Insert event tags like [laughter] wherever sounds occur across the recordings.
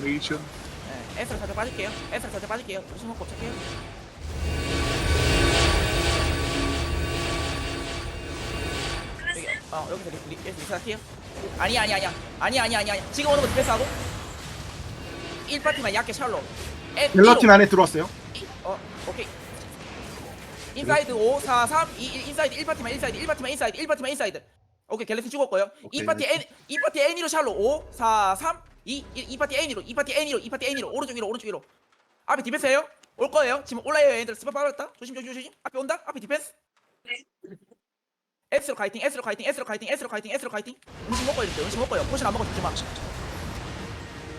도네이션 네, S로 살짝 빠질게요. S로 살짝 빠질게요. 조심 먹고 찰게요. 여기, 어, 여기서 리, 리, 여기서 리셋할게요. 아니야, 아니야, 아니야. 아니야, 아니야, 아니야. 지금 오는 거 디펜스하고 1파티만 약게 샬로. 에, 갤러틴 안에 들어왔어요 이- 어, 오케이. 인사이드 5, 4, 3, 2, 1, 인사이드 1파티만 인사이드 1파티만 인사이드 1파티만 인사이드. 오케이, 갤럭시 죽었고요. 오케이. 2파티 N 2파티 N으로 샬로 5, 4, 3, 2, 1, 2파티 N으로 2파티 N으로 2파티 N으로 오른쪽 위로 오른쪽 위로. 앞에 디펜스예요? 올 거예요. 지금 올라요, 얘들 스파 빠졌다. 조심 조심 조심. 앞에 온다. 앞에 디펜스. S로 카이팅, S로 카이팅, S로 카이팅, S로 카이팅, S로 카이팅. 음식 먹어야 돼. 음식 먹어요. 포션 안 먹어 마.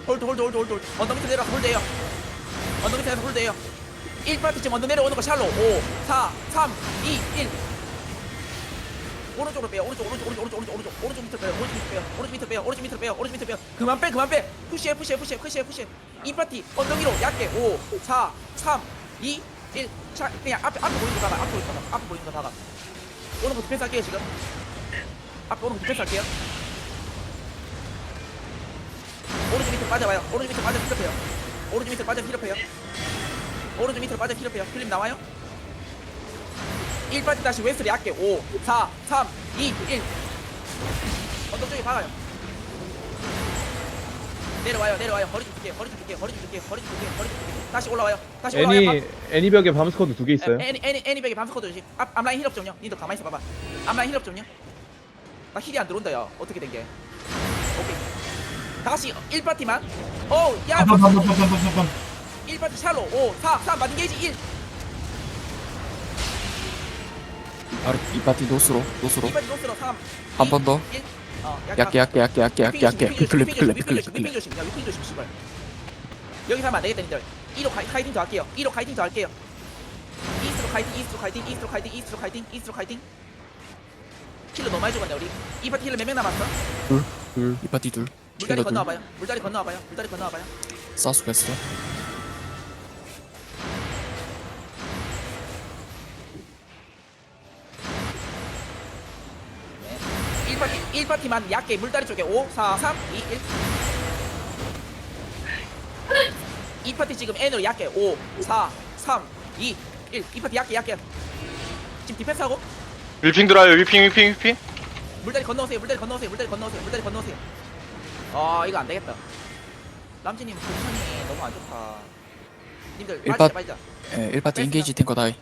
홀드 홀드 홀드 홀드. 언덕 밑에 내려가서 홀드해요. 언덕 밑에 내려서 홀드해요. 1파티 지금 언덕 내려오는 거 샬로 5 4 3 2 1 오른쪽으로 빼요. 오른쪽 오른쪽 오른쪽 오른쪽 오른쪽 오른쪽. 밑으로 빼요. 오른쪽 밑으로 빼요. 오른쪽 밑으로 빼요. 오른쪽 밑으로 빼요. 오른쪽 밑으로 빼요. 그만 빼 그만 빼. 푸시해 푸시해 푸시해 푸시해 푸시해. 2파티 언덕 위로 얇게. 5 4 3 2 1 자, 그냥 앞에 앞에 보이는 거 박아 앞에 보이는 거 박아 앞에 보이는 거 박아 오는 거 디펜스 할게요 지금. 앞에 오는 거 디펜스 할게요. 오른쪽 밑으로 빠져봐요. 오른쪽 밑으로 빠져 힐업해요. 오른쪽 밑으로 빠져 힐업해요. 오른쪽 밑으로 빠져 힐업해요. 클립 나와요 1파티 다시 웨스트리 약게 5 4 3 2 1 언덕 쪽에 박아요. 내려와요 내려와요. 허리 좀 줄게요 허리 좀 줄게요 허리 좀 줄게요 허리 좀 줄게요 허리 좀 줄게요. 다시 올라와요. 다시 올라와요. 애니 애니벽에 밤스쿼드 두 개 있어요. 애니 애니 애니백에 밤스쿼드 조심 앞 앞라인 힐업 좀요. 니도 가만히 있어 봐봐. 앞라인 힐업 좀요. 나 힐이 안 들어온다 야. 어떻게 된게? 오케이. 다시 1파티만. 어야 빰빰빰빰빰빰빰 1파티 샬로 5 4 3 맞은 게이지 1 아래 이 파티 노스로 노스로. 2파티 노스로 3 한 번 더. 1 어, 얇게 얇게 얇게 얇게 얇게 얇게 피클레 피클레 피클레 위핑 피클레 조심 야 위핑 조심 씨발. 여기서 하면 안 되겠다 1로 카이, 카이팅 더 할게요. 1로 카이팅 더 할게요. 이스트로 카이팅 이스트로 카이팅 이스트로 카이팅 이스트로 카이팅 이스트로 카이팅. 킬러 너무 많이 죽었네 우리. 이 파티 킬러 몇명 남았어? 둘이 파티 둘. 물다리 킬러 둘. 건너와봐요. 물다리 건너와봐요. 물다리 건너와봐요. 사우스 웨스트 1파티 1파티만 얇게 물다리 쪽에 5 4 3 2 1 2파티 지금 N으로 얇게 5 4 3 2 1 2파티 얇게 얇게 지금 디펜스하고. 위핑 들어와요. 위핑 위핑 위핑. 물다리 건너오세요. 물다리 건너오세요. 물다리 건너오세요. 물다리 건너오세요. 아 이거 안 되겠다. 남진님 포지션이 너무 안 좋다. 님들 일파- 빠지자 빠지자. 예 1파티 인게이지 탱커 다이.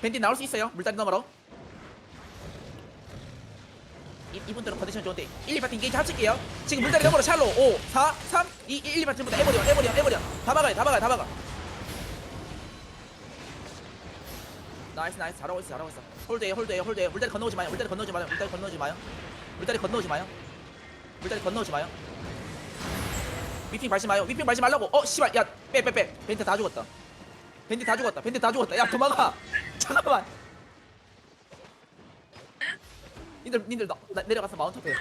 밴디 나올 수 있어요? 물다리 너머로 이, 이분들은 컨디션 좋은데 1, 2파티 인게이지 합칠게요. 지금 물다리 너머로 샬로. 5 4 3 2 1, 2파티 전부 다 에버리온 에버리온 에버리온 다 막아요 다 막아요 다 막아. 나이스 나이스. 잘하고 있어 잘하고 있어. 홀드해요 홀드해요 홀드해요 물다리 건너오지 마요. 물다리 건너오지 마요. 물다리 건너오지 마요. 물다리 건너오지 마요. 물다리 건너오지 마요. 위핑 밟지 마요. 위핑 밟지 말라고. 어 씨발. 야빼 빼빼. 벤트 다 죽었다. 벤트 다 죽었다. 벤트 다 죽었다. 야 도망가. [laughs] 잠깐만 니들 니들 나, 나, 내려가서 마운트 해